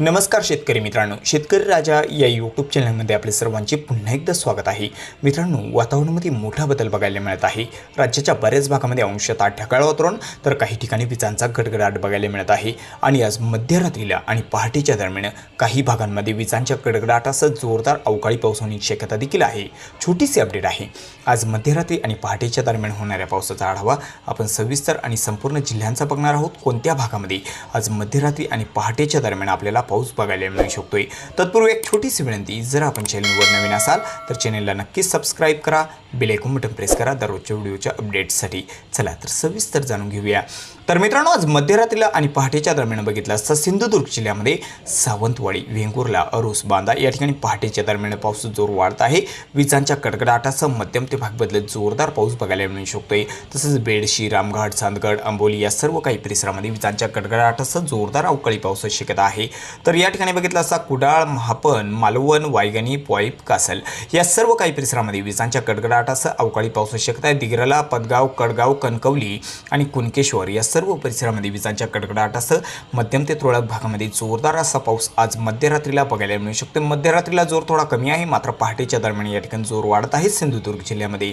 नमस्कार शेतकरी मित्रांनो. शेतकरी राजा या यूट्यूब चॅनलमध्ये आपले सर्वांचे पुन्हा एकदा स्वागत आहे. मित्रांनो वातावरणामध्ये मोठा बदल बघायला मिळत आहे. राज्याच्या बऱ्याच भागामध्ये अंशतः ढगाळ वातावरण तर काही ठिकाणी विजांचा गडगडाट बघायला मिळत आहे. आणि आज मध्यरात्रीला आणि पहाटेच्या दरम्यान काही भागांमध्ये विजांच्या गडगडाटासह जोरदार अवकाळी पाऊस होण्याची शक्यता देखील आहे. छोटीशी अपडेट आहे. आज मध्यरात्री आणि पहाटेच्या दरम्यान होणाऱ्या पावसाचा आढावा आपण सविस्तर आणि संपूर्ण जिल्ह्यांचा बघणार आहोत. कोणत्या भागामध्ये? आज मध्यरात्री आणि पहाटेच्या दरम्यान आपल्याला पाऊस बघायला मिळू शकतोय. तत्पूर्वी एक छोटीशी विनंती जर आपण चॅनलवर नवीन असाल तर चॅनलला नक्कीच सबस्क्राईब करा बेल बटन प्रेस करा दररोजच्या व्हिडिओच्या अपडेट्ससाठी चला तर सविस्तर जाणून घेऊया. तर मित्रांनो आज मध्यरात्रीला आणि पहाटेच्या दरम्यान बघितलं असता सिंधुदुर्ग जिल्ह्यामध्ये सावंतवाडी वेंगुर्ला अरुस बांदा या ठिकाणी पहाटेच्या दरम्यान पाऊस जोर वाढत आहे. विजांच्या कडकडाटासह मध्यम ते भाग बदलत जोरदार पाऊस बघायला मिळू शकतोय. तसंच बेडशी रामघाट चांदगड आंबोली या सर्व काही परिसरामध्ये विजांच्या कडकडाटासह जोरदार अवकाळी पावसाची शक्यता आहे. तर या ठिकाणी बघितलं असता कुडाळ महापन मालवण वायगणी पॉईप कासल या सर्व काही परिसरामध्ये विजांच्या कडकडाटासह अवकाळी पावसाची शक्यता आहे. दिग्रला पदगाव कडगाव कणकवली आणि कुणकेश्वर या सर्व परिसरामध्ये विजांच्या कडकडाटासह मध्यम ते तुरळक भागामध्ये जोरदार असा पाऊस आज मध्यरात्रीला बघायला मिळू शकतो. मध्यरात्रीला जोर थोडा कमी आहे मात्र पहाटेच्या दरम्यान या ठिकाणी जोर वाढत आहे सिंधुदुर्ग जिल्ह्यामध्ये.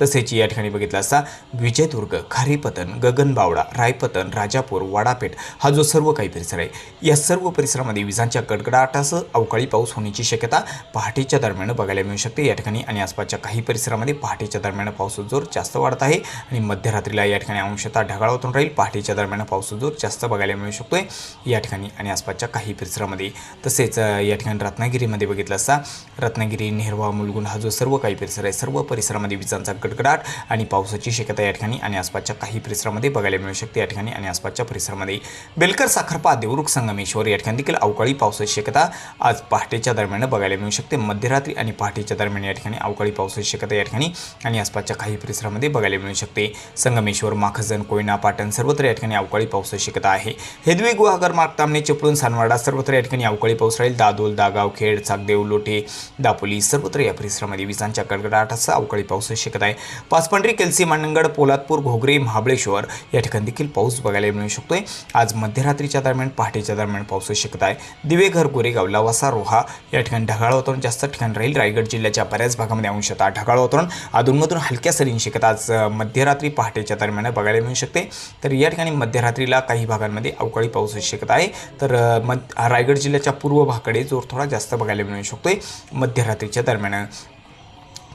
तसेच या ठिकाणी बघितलं असता विजयदुर्ग खारीपतन गगनबावडा रायपतन राजापूर वाडापेठ हा जो सर्व काही परिसर आहे या सर्व परिसरामध्ये विजांच्या कडकडाटासह अवकाळी पाऊस होण्याची शक्यता पहाटेच्या दरम्यान बघायला मिळू शकते. या ठिकाणी आणि आसपासच्या काही परिसरामध्ये पहाटेच्या दरम्यान पाऊस जोर जास्त वाढत आहे आणि मध्यरात्रीला या ठिकाणी अंशतः ढगाळ होतून राहील. पहाटेच्या दरम्यान पावसाचा जोर जास्त बघायला मिळू शकतोय. या ठिकाणी आणि आसपासच्या काही परिसरामध्ये. तसेच या ठिकाणी रत्नागिरीमध्ये बघितलं असता रत्नागिरी नेरवा मुलगुण हा जो सर्व काही परिसर आहे सर्व परिसरामध्ये विजांचा गडगडाट आणि पावसाची शक्यता या ठिकाणी आणि आसपासच्या काही परिसरामध्ये बघायला मिळू शकते. या ठिकाणी आणि आसपासच्या परिसरामध्ये. बेलकर साखरपा देवरुख संगमेश्वर या ठिकाणी देखील अवकाळी पावसाची शक्यता आज पहाटेच्या दरम्यान बघायला मिळू शकते. मध्यरात्री आणि पहाटेच्या दरम्यान या ठिकाणी अवकाळी पावसाची शक्यता या ठिकाणी आणि आसपासच्या काही परिसरामध्ये बघायला मिळू शकते. संगमेश्वर माखजन कोयना पाटण सर्व सर्वत्र या ठिकाणी अवकाळी पावसाची शक्यता आहे. हेदवी गुहागर मार्ग तामणे चिपळूण सानवाडा सर्वत्र या ठिकाणी अवकाळी पाऊस राहील. दादोल दागाव खेड चाकदेव लोटे दापोली सर्वत्र या परिसरामध्ये विजांच्या कडकडाटाचा अवकाळी पावसाची शक्यता आहे. पाचपंढरी केलसी मांडणगड पोलादपूर घोगरे महाबळेश्वर या ठिकाणी देखील पाऊस बघायला मिळू शकतोय. आज मध्यरात्रीच्या दरम्यान पहाटेच्या दरम्यान पावसाची शक्यता आहे. दिवेघर गोरेगाव लवासा रोहा या ठिकाणी ढगाळ वातावरण जास्त ठिकाण राहील. रायगड जिल्ह्याच्या बऱ्याच भागामध्ये अंशतः ढगाळ वातावरण. अधूनमधून हलक्या सरींची शक्यता आज मध्यरात्री पहाटेच्या दरम्यान बघायला मिळू शकते. तर या ठिकाणी मध्यरात्रीला काही भागांमध्ये अवकाळी पावसाची शक्यता आहे. तर अ, मध्य रायगड जिल्ह्याच्या पूर्व भागाकडे जोर थोडा जास्त बघायला मिळू शकतोय मध्यरात्रीच्या दरम्यान.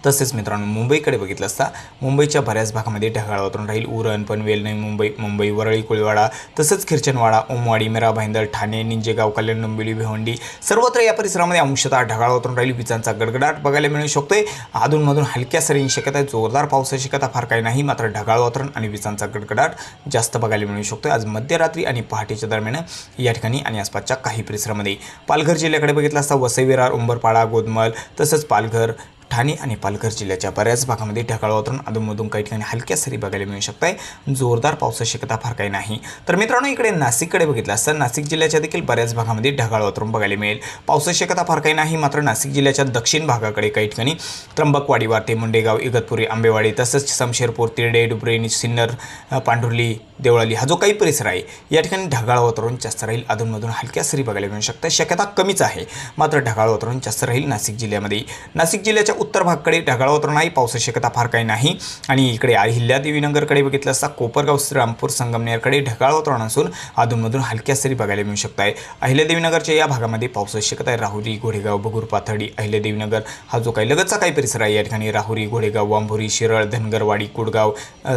तसेच मित्रांनो मुंबईकडे बघितलं असता मुंबईच्या बऱ्याच भागामध्ये ढगाळ वातावरण राहील. उरण पनवेल नवी मुंबई मुंबई वरळी कोळीवाडा तसंच खिरचनवाडा ओमवाडी मेरा भाईंदर ठाणे निंजेगाव कल्याण डोंबिवली भिवंडी सर्वत्र या परिसरामध्ये अंशतः ढगाळ वातावरण राहील. विजांचा गडगडाट बघायला मिळू शकतोय. अधूनमधून हलक्या सरींची शक्यता आहे. जोरदार पावसाची शक्यता फार काही नाही मात्र ढगाळ वातावरण आणि विजांचा गडगडाट जास्त बघायला मिळू शकतोय. आज मध्यरात्री आणि पहाटेच्या दरम्यान या ठिकाणी आणि आसपासच्या काही परिसरामध्ये. पालघर जिल्ह्याकडे बघितलं असता वसई विरार उंबरपाडा गोदमल तसंच पालघर ठाणे आणि पालघर जिल्ह्याच्या बऱ्याच भागामध्ये ढगाळ वातावरण अधूनमधून काही ठिकाणी हलक्या सरी बघायला मिळू शकत आहे जोरदार पावसाची शक्यता फार काही नाही. तर मित्रांनो इकडे नाशिककडे बघितलं असतं. नाशिक जिल्ह्याच्या देखील बऱ्याच भागामध्ये ढगाळ वातावरण बघायला मिळेल. पावसाची शक्यता फार काही नाही. मात्र नाशिक जिल्ह्याच्या दक्षिण भागाकडे काही ठिकाणी त्र्यंबकवाडी वारते मुंडेगाव इगतपुरी आंबेवाडी तसंच शमशेरपूर तिरडे डुबरे सिन्नर पांढुर्ली देवळाली हा जो काही परिसर आहे या ठिकाणी ढगाळ वातावरण जास्त राहील. अधूनमधून हलक्या सरी बघायला मिळू शकतात. शक्यता कमीच आहे. मात्र ढगाळ वातावरण जास्त राहील नाशिक जिल्ह्यामध्ये. नाशिक जिल्ह्याच्या उत्तर भागाकडे ढगाळ वातावरण आहे. पावसाची शक्यता फार काही नाही. आणि इकडे अहिल्यादेवीनगरकडे बघितलं असता कोपरगाव श्रीरामपूर संगमनेरकडे ढगाळ वातावरण असून अधूनमधून हलक्या सरी बघायला मिळू शकत आहे अहिल्यादेवीनगरच्या या भागामध्ये पावसाची शक्यता आहे. राहुरी घोडेगाव बगूर पाथर्डी अहिल्यादेवीनगर हा जो काही लगतचा काही परिसर आहे या ठिकाणी राहुरी घोडेगाव वांभोरी शिरळ धनगरवाडी कुडगाव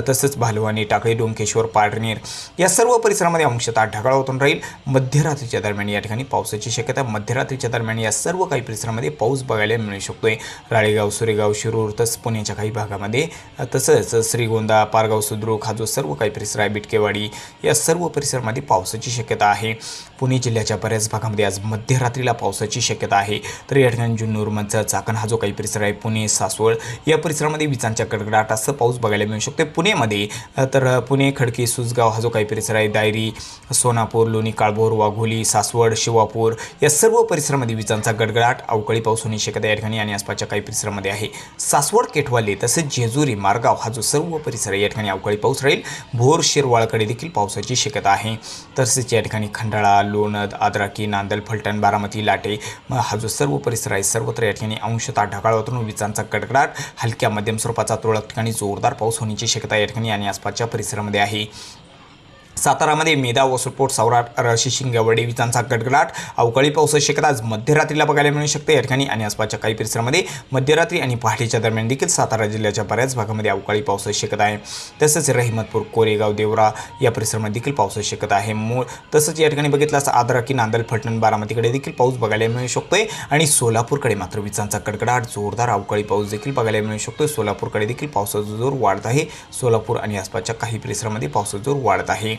तसंच भालवानी टाकळी डोंकेश्वर पाडनेर या सर्व परिसरामध्ये अंशतः ढगाळ होतून राहील. मध्यरात्रीच्या दरम्यान या ठिकाणी पावसाची शक्यता मध्यरात्रीच्या दरम्यान या सर्व काही परिसरामध्ये पाऊस बघायला मिळू शकतोय. राळेगाव सुरेगाव शिरूर तसंच पुण्याच्या काही भागामध्ये. तसंच श्रीगोंदा पारगाव सुद्रुक हा जो सर्व काही परिसर आहे. बिटकेवाडी या सर्व परिसरामध्ये पावसाची शक्यता आहे. पुणे जिल्ह्याच्या बऱ्याच भागामध्ये आज मध्यरात्रीला पावसाची शक्यता आहे. तर या ठिकाणी जुन्नूरमधचा चाकण हा जो काही परिसर आहे पुणे सासवड या परिसरामध्ये विजांच्या कडकडाटासह पाऊस बघायला मिळू शकतो पुणेमध्ये तर पुणे खडकी सुजगाव हा जो काही परिसर आहे दायरी सोनापूर लोणी काळभोर वाघोली सासवड शिवापूर या सर्व परिसरामध्ये विजांचा गडगडाट अवकाळी पाऊस होण्याची शक्यता या ठिकाणी आणि आसपासच्या काही परिसरामध्ये आहे. सासवड केठवाले तसेच जेजुरी मारगाव हा जो सर्व परिसर आहे या ठिकाणी अवकाळी पाऊस राहील. भोर शिरवाळकडे देखील पावसाची शक्यता आहे. तसेच या ठिकाणी खंडाळा लोणद आद्राकी नांदल फलटण बारामती लाटे. हा जो सर्व परिसर आहे सर्वत्र या ठिकाणी अंशतः ढगाळ वातावरण विजांचा कडकडाट हलक्या मध्यम स्वरूपाचा तुरळक ठिकाणी जोरदार पाऊस होण्याची शक्यता या ठिकाणी आणि आसपासच्या परिसरामध्ये आहे. सातारामध्ये मेधा वसुटपोट सौराट रशी शिंगवडे विजांचा गडगडाट. अवकाळी पावसाची शक्यता आज मध्यरात्रीला बघायला मिळू शकते. या ठिकाणी आणि आसपासच्या काही परिसरामध्ये मध्यरात्री आणि पहाटेच्या दरम्यान देखील सातारा जिल्ह्याच्या बऱ्याच भागामध्ये अवकाळी पावसाची शक्यता आहे. तसंच रहिमतपूर कोरेगाव देवरा या परिसरामध्ये देखील पावसाची शक्यता आहे. मूळ तसंच या ठिकाणी बघितलं असं आदरा की नांदल फलटण बारामतीकडे देखील पाऊस बघायला मिळू शकतोय. आणि सोलापूरकडे मात्र विजांचा कडकडाट जोरदार अवकाळी पाऊस देखील बघायला मिळू शकतोय. सोलापूरकडे देखील पावसाचा जोर वाढत आहे. सोलापूर आणि आसपासच्या काही परिसरामध्ये पावसाचा जोर वाढत आहे.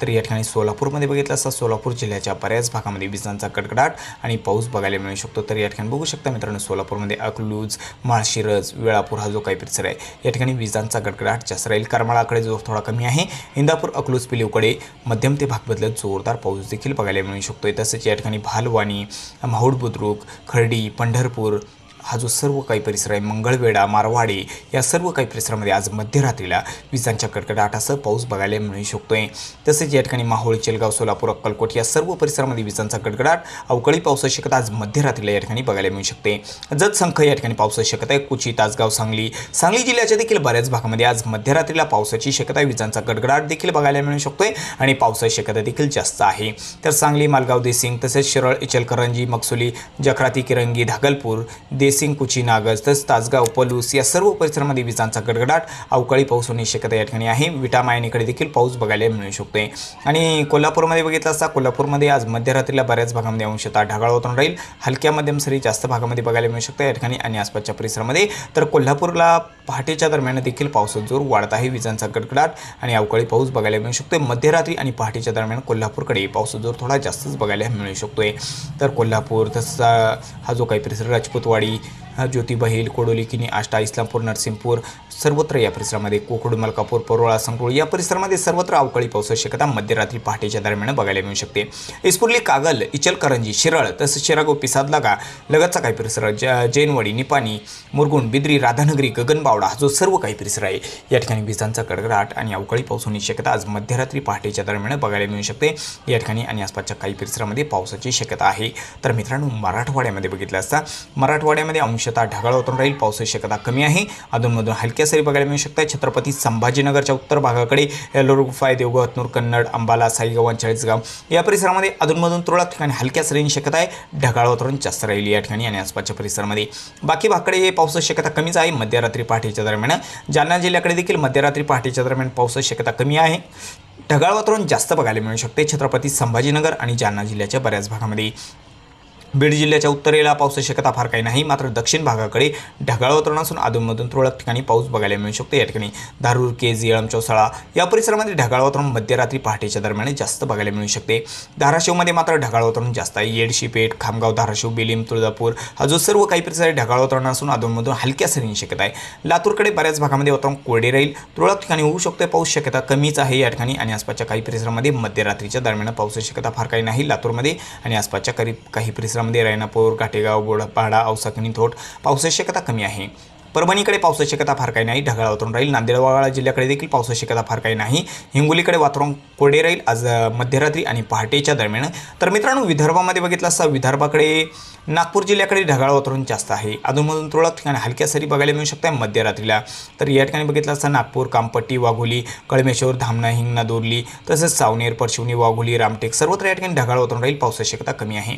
तर या ठिकाणी सोलापूरमध्ये बघितलं असता सोलापूर जिल्ह्याच्या बऱ्याच भागामध्ये विजांचा कडकडाट आणि पाऊस बघायला मिळू शकतो. तर या ठिकाणी बघू शकता मित्रांनो सोलापूरमध्ये अकलूज माळशिरज वेळापूर हा जो काही परिसर आहे या ठिकाणी विजांचा गडगडाट जास्त राहील. करमाळाकडे जोर थोडा कमी आहे. इंदापूर अकलूज पिलीवकडे मध्यम ते भाग बदलत जोरदार पाऊस देखील बघायला मिळू शकतो तसेच या ठिकाणी भालवाणी माहूड बुद्रुक खर्डी पंढरपूर हा जो सर्व काही परिसर आहे मंगळवेढा मारवाडी या सर्व काही परिसरामध्ये आज मध्यरात्रीला विजांच्या कडकडाटासह पाऊस बघायला मिळू शकतोय. तसेच या ठिकाणी माहोळ चेलगाव सोलापूर अक्कलकोट या सर्व परिसरामध्ये विजांचा कडकडाट अवकाळी पावसाची शक्यता आज मध्यरात्रीला या ठिकाणी बघायला मिळू शकते. जतसंख्य या ठिकाणी पावसाची शक्यता आहे. कुची तासगाव सांगली सांगली जिल्ह्याच्या देखील बऱ्याच भागामध्ये आज मध्यरात्रीला पावसाची शक्यता आहे. विजांचा गडगडाट देखील बघायला मिळू शकतोय आणि पावसाची शक्यता देखील जास्त आहे. तर सांगली मालगाव देसिंग तसेच शिरळ इचलकरंजी मक्सुली जखराती किरंगी धागलपूर दे बेसिंग कुची नागज तसेच तासगाव पलूस या सर्व परिसरामध्ये विजांचा गडगडाट अवकाळी पाऊस होण्याची शक्यता या ठिकाणी आहे. विटा मायनीकडे देखील पाऊस बघायला मिळू शकतोय. आणि कोल्हापूरमध्ये बघितलं असता कोल्हापूरमध्ये आज मध्यरात्रीला बऱ्याच भागामध्ये अंशतः ढगाळ होतून राहील. हलक्या मध्यम सरी जास्त भागामध्ये बघायला मिळू शकतं या ठिकाणी आणि आसपासच्या परिसरामध्ये. तर कोल्हापूरला पहाटेच्या दरम्यान देखील पावसाचा जोर वाढत आहे. विजांचा गडगडाट आणि अवकाळी पाऊस बघायला मिळू शकतोय. मध्यरात्री आणि पहाटेच्या दरम्यान कोल्हापूरकडे पावसाचा जोर थोडा जास्तच बघायला मिळू शकतोय. तर कोल्हापूर तसा हा जो काही परिसर राजपूतवाडी हा ज्योतिबहिल कोडोलिकिनी आष्टा इस्लामपूर नरसिंहपूर सर्वत्र या परिसरामध्ये कोकड मलकापूर परोळा संकुळ या परिसरामध्ये सर्वत्र अवकाळी पावसाची शक्यता मध्यरात्री पहाटेच्या दरम्यान बघायला मिळू शकते. इस्पुर्ली कागल इचलकरंजी शिरळ तसंच शिरागो पिसादलागा लगतचा काही परिसर ज जैनवाडी निपाणी मुरगुण बिद्री राधानगरी गगनबावडा हा जो सर्व काही परिसर आहे या ठिकाणी विजांचा कडकडाट आणि अवकाळी पाऊस होण्याची शक्यता आज मध्यरात्री पहाटेच्या दरम्यान बघायला मिळू शकते. या ठिकाणी आणि आसपासच्या काही परिसरामध्ये पावसाची शक्यता आहे. तर मित्रांनो मराठवाड्यामध्ये बघितलं असता मराठवाड्यामध्ये अंश ढगाळ होतून राहील पावसाची शक्यता कमी आहे. अधूनमधून हलक्या सरी बघायला मिळू शकतात. छत्रपती संभाजीनगरच्या उत्तर भागाकडे येल्लोर गुफाय देवगाव हतनूर कन्नड अंबाला साईगाव चाळीसगाव या परिसरामध्ये अधूनमधून तुरळक ठिकाणी हलक्या सरींची शक्यता आहे. ढगाळ वातावरण जास्त राहील या ठिकाणी आणि आसपासच्या परिसरामध्ये. बाकी भागकडे पावसाची शक्यता कमीच आहे. मध्यरात्री पहाटेच्या दरम्यान जालना जिल्ह्याकडे देखील मध्यरात्री पहाटेच्या दरम्यान पावसाची शक्यता कमी आहे. ढगाळ वातावरण जास्त बघायला मिळू शकते. छत्रपती संभाजीनगर आणि जालना जिल्ह्याच्या बऱ्याच भागामध्ये. बीड जिल्ह्याच्या उत्तरेला पावसाची शक्यता फार काही नाही मात्र दक्षिण भागाकडे ढगाळ वातावरण असून अधूनमधून तुरळक ठिकाणी पाऊस बघायला मिळू शकतो. या ठिकाणी धारूर केज येळम चौसाळा या परिसरामध्ये ढगाळ वातावरण मध्यरात्री पहाटेच्या दरम्यान जास्त बघायला मिळू शकते. धाराशिवमध्ये मात्र ढगाळ वातावरण जास्त आहे. येडशीपेठ खामगाव धाराशिव बेलीम तुळजापूर हा जो सर्व काही परिसर ढगाळ वातावरण असून अधूनमधून हलक्या सरींची शक्यता आहे. लातूरकडे बऱ्याच भागामध्ये वातावरण कोरडे राहील. तुरळक ठिकाणी होऊ शकते पाऊस. शक्यता कमीच आहे या ठिकाणी आणि आसपासच्या काही परिसरामध्ये मध्यरात्रीच्या दरम्यान पावसाची शक्यता फार काही नाही. लातूरमध्ये आणि आसपासच्या काही काही परिसरामध्ये रायनापूर काटेगाव गोडपाडा औसाकणी थोट पावसाची शक्यता कमी आहे। परभणीकडे पावसाची शक्यता फार काही नाही ढगाळ वातावरण राहील. नांदेड वाघाळा जिल्ह्याकडे देखील पावसाची शक्यता फार काही नाही. हिंगोलीकडे वातावरण कोरडे राहील. आज मध्यरात्री आणि पहाटेच्या दरम्यान. तर मित्रांनो विदर्भामध्ये बघितलं असता विदर्भाकडे नागपूर जिल्ह्याकडे ढगाळ वातावरण जास्त आहे. अधूनमधून तुरळक ठिकाणी हलक्या सरी बघायला मिळू शकतात मध्यरात्रीला. तर या ठिकाणी बघितलं असता नागपूर कामपट्टी वाघोली कळमेश्वर धामणा हिंगणा दोरली तसंच सावनेर परशिवनी वाघोली रामटेक सर्वत्र या ठिकाणी ढगाळ वातावरण राहील. पावसाची शक्यता कमी आहे.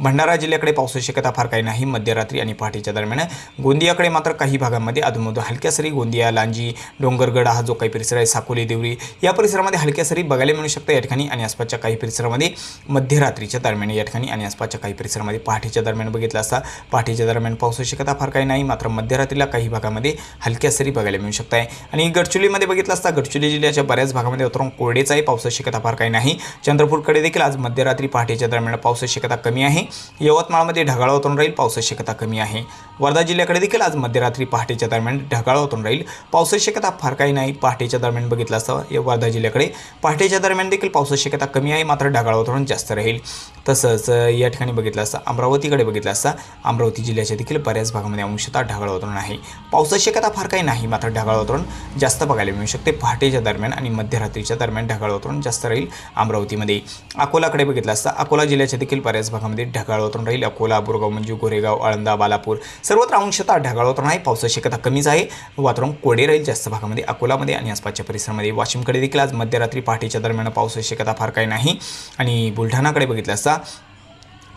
भंडारा जिल्ह्याकडे पावसाची शक्यता फार काही नाही. मध्यरात्री आणि पहाटेच्या दरम्यान. गोंदियाकडे मात्र काही भागांमध्ये अधूनमधून हलक्या सरी गोंदिया लांजी डोंगरगड हा जो काही परिसर आहे साकोली देवरी या परिसरामध्ये हलक्या सरी बघायला मिळू शकतं. या ठिकाणी आणि आसपासच्या काही परिसरामध्ये मध्यरात्रीच्या दरम्यान या ठिकाणी आणि आसपासच्या काही परिसरामध्ये पहाटेच्या दरम्यान बघितलं असता पहाटेच्या दरम्यान पावसाची शक्यता फार काही नाही मात्र मध्यरात्रीला काही भागामध्ये हलक्या सरी बघायला मिळू शकत आहे. आणि गडचिरोलीमध्ये बघितलं असता गडचिरोली जिल्ह्याच्या बऱ्याच भागामध्ये वातावरण कोरडेच आहे पावसाची शक्यता फार काही नाही. चंद्रपूरकडे देखील आज मध्यरात्री पहाटेच्या दरम्यान पावसाची शक्यता कमी आहे. यवतमाळमध्ये ढगाळ वातावरण राहील पावसाची शक्यता कमी आहे. वर्धा जिल्ह्याकडे देखील आज मध्यरात्री पहाटेच्या दरम्यान ढगाळ होतून राहील. पावसाची शक्यता फार काही नाही. पहाटेच्या दरम्यान बघितलं असतं या वर्धा जिल्ह्याकडे पहाटेच्या दरम्यान देखील पावसाची शक्यता कमी आहे मात्र ढगाळ वातावरण जास्त राहील. तसंच या ठिकाणी बघितलं असतं अमरावतीकडे बघितलं असता अमरावती जिल्ह्याच्या देखील बऱ्याच भागामध्ये अंशतः ढगाळ वातावरण आहे. पावसाची शक्यता फार काही नाही मात्र ढगाळ वातावरण जास्त बघायला मिळू शकते. पहाटेच्या दरम्यान आणि मध्यरात्रीच्या दरम्यान ढगाळ वातावरण जास्त राहील अमरावतीमध्ये. अकोलाकडे बघितलं असता अकोला जिल्ह्याच्या देखील बऱ्याच भागामध्ये ढगाळ वातावरण राहील. अकोला बोरगाव म्हणजे गोरेगाव आळंदा बालापूर सर्वत्र अंशतः ढगाळ वातावरण आहे. पावसाची शक्यता कमीच आहे. वातावरण कोरडे राहील. जास्त भागामध्ये अकोलामध्ये आणि आसपासच्या परिसरामध्ये वाशिमकडे देखील आज मध्यरात्री पहाटेच्या दरम्यान पावसाची शक्यता फार काही नाही. आणि बुलढाणाकडे बघितलं असता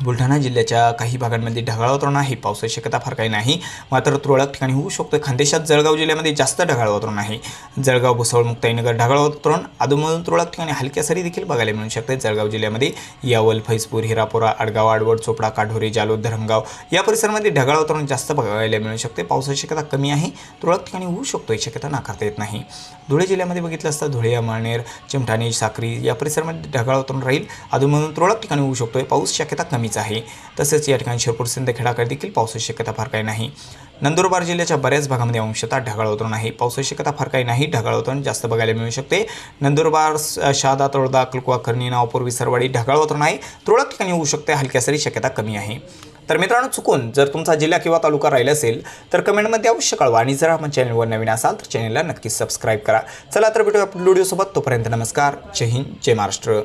बुलढाणा जिल्ह्याच्या काही भागांमध्ये ढगाळ वातावरण आहे. पावसाची शक्यता फार काही नाही. मात्र तुरळक ठिकाणी होऊ शकतो. खानदेशात जळगाव जिल्ह्यामध्ये जास्त ढगाळ वातावरण आहे. जळगाव भुसावळ मुक्ताईनगर ढगाळ वातावरण. अधूनमधून तुरळक ठिकाणी हलक्या सरी देखील बघायला मिळू शकते. जळगाव जिल्ह्यामध्ये यावल फैजपूर हिरापुरा आडगाव आडवड चोपडा काढोरी जालोद धरमगाव या परिसरामध्ये ढगाळ वातावरण जास्त बघायला मिळू शकते. पावसाची शक्यता कमी आहे. तुरळक ठिकाणी होऊ शकतो ही शक्यता नाकारता येत नाही. धुळे जिल्ह्यामध्ये बघितलं असतं धुळे अमळनेर चिमठाणे साक्री या परिसरामध्ये ढगाळ वातावरण राहील. अधूनमधून तुरळक ठिकाणी होऊ शकतो पाऊस शक्यता कमी कमीच आहे. तसेच या ठिकाणी शिरपूर सिंदखेडाकडे देखील पावसाची शक्यता फार काही नाही. नंदुरबार जिल्ह्याच्या बऱ्याच भागामध्ये अंशतः ढगाळ वातावरण आहे. पावसाची शक्यता फार काही नाही. ढगाळ वातावरण जास्त बघायला मिळू शकते. नंदुरबार शहादा तळोदा अक्कलकुवा खर्नी नावपूर विसरवाडी ढगाळ वातावरण आहे. तुरळक ठिकाणी होऊ शकते. हलक्या सरी शक्यता कमी आहे. तर मित्रांनो चुकून जर तुमचा जिल्हा किंवा तालुका राहिला असेल तर कमेंटमध्ये अवश्य कळवा. आणि जर आपण चॅनलवर नवीन असाल तर चॅनलला नक्की सबस्क्राईब करा. चला तर भेटूया व्हिडिओसोबत तोपर्यंत नमस्कार. जय हिंद जय महाराष्ट्र.